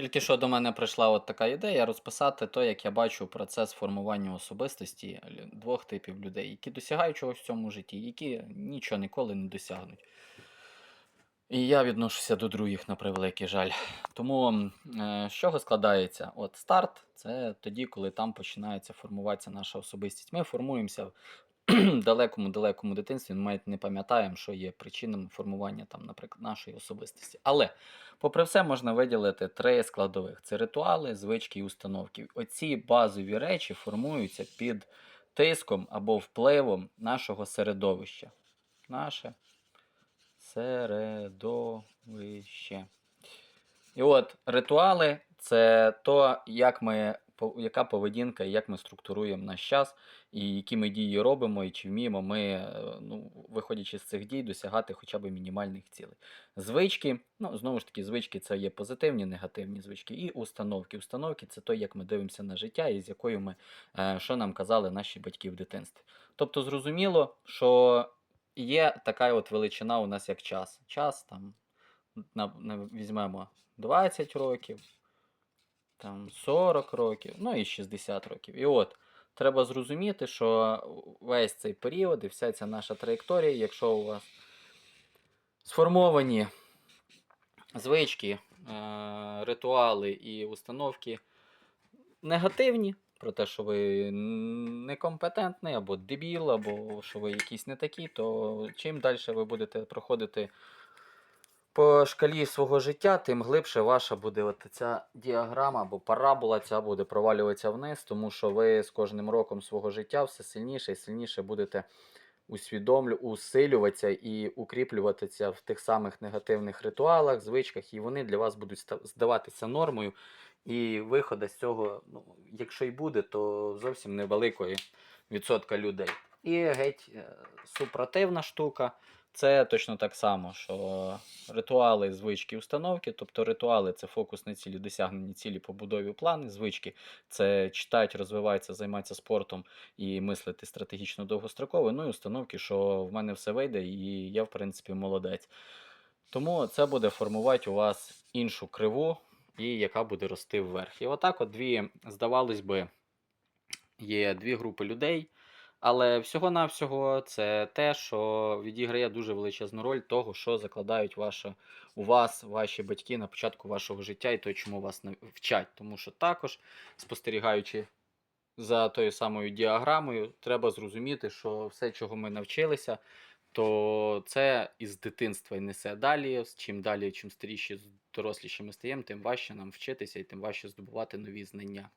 Тільки що до мене прийшла от така ідея розписати то, як я бачу процес формування особистості двох типів людей, які досягають чогось в цьому житті, які нічого ніколи не досягнуть. І я відношуся до других на превеликий жаль. Тому е, з чого складається? От старт це тоді, коли там починається формуватися наша особистість. Ми формуємося далекому-далекому дитинстві, ми навіть не пам'ятаємо, що є причинами формування там, наприклад, нашої особистості. Але, попри все, можна виділити три складових: це ритуали, звички і установки. Оці базові речі формуються під тиском або впливом нашого середовища. Наше середовище. І от ритуали це то, як ми, яка поведінка як ми структуруємо наш час, і які ми дії робимо, і чи вміємо ми, е, ну, виходячи з цих дій, досягати хоча б мінімальних цілей. Звички, ну знову ж таки, звички це є позитивні, негативні звички, і установки. Установки це то, як ми дивимося на життя і з якою ми, е, що нам казали наші батьки в дитинстві. Тобто, зрозуміло, що є така от величина у нас як час. Час там візьмемо 20 років, там 40 років, ну і 60 років. І от треба зрозуміти, що весь цей період і вся ця наша траєкторія, якщо у вас сформовані звички, е, ритуали і установки негативні, про те, що ви некомпетентний, або дебіл, або що ви якісь не такі, то чим далі ви будете проходити по шкалі свого життя, тим глибше ваша буде от ця діаграма або парабола ця буде провалюватися вниз, тому що ви з кожним роком свого життя все сильніше і сильніше будете усвідомлю, усилюватися і укріплюватися в тих самих негативних ритуалах, звичках, і вони для вас будуть здаватися нормою. І виходу з цього, ну, якщо й буде, то зовсім невеликої відсотка людей. І геть е, супротивна штука. Це точно так само, що ритуали, звички, установки. Тобто ритуали це фокус на цілі, досягнені цілі, побудові плани. Звички це читають, розвиваються, займаються спортом і мислити стратегічно довгостроково. Ну і установки, що в мене все вийде, і я, в принципі, молодець. Тому це буде формувати у вас іншу криву, і яка буде рости вверх. І отак, от дві, здавалось би, є дві групи людей. Але всього-навсього це те, що відіграє дуже величезну роль того, що закладають ваше, у вас, ваші батьки на початку вашого життя і то, чому вас нав- вчать. Тому що також, спостерігаючи за тою самою діаграмою, треба зрозуміти, що все, чого ми навчилися, то це із дитинства і несе далі. Чим далі, чим старіші, доросліші ми стаємо, тим важче нам вчитися і тим важче здобувати нові знання.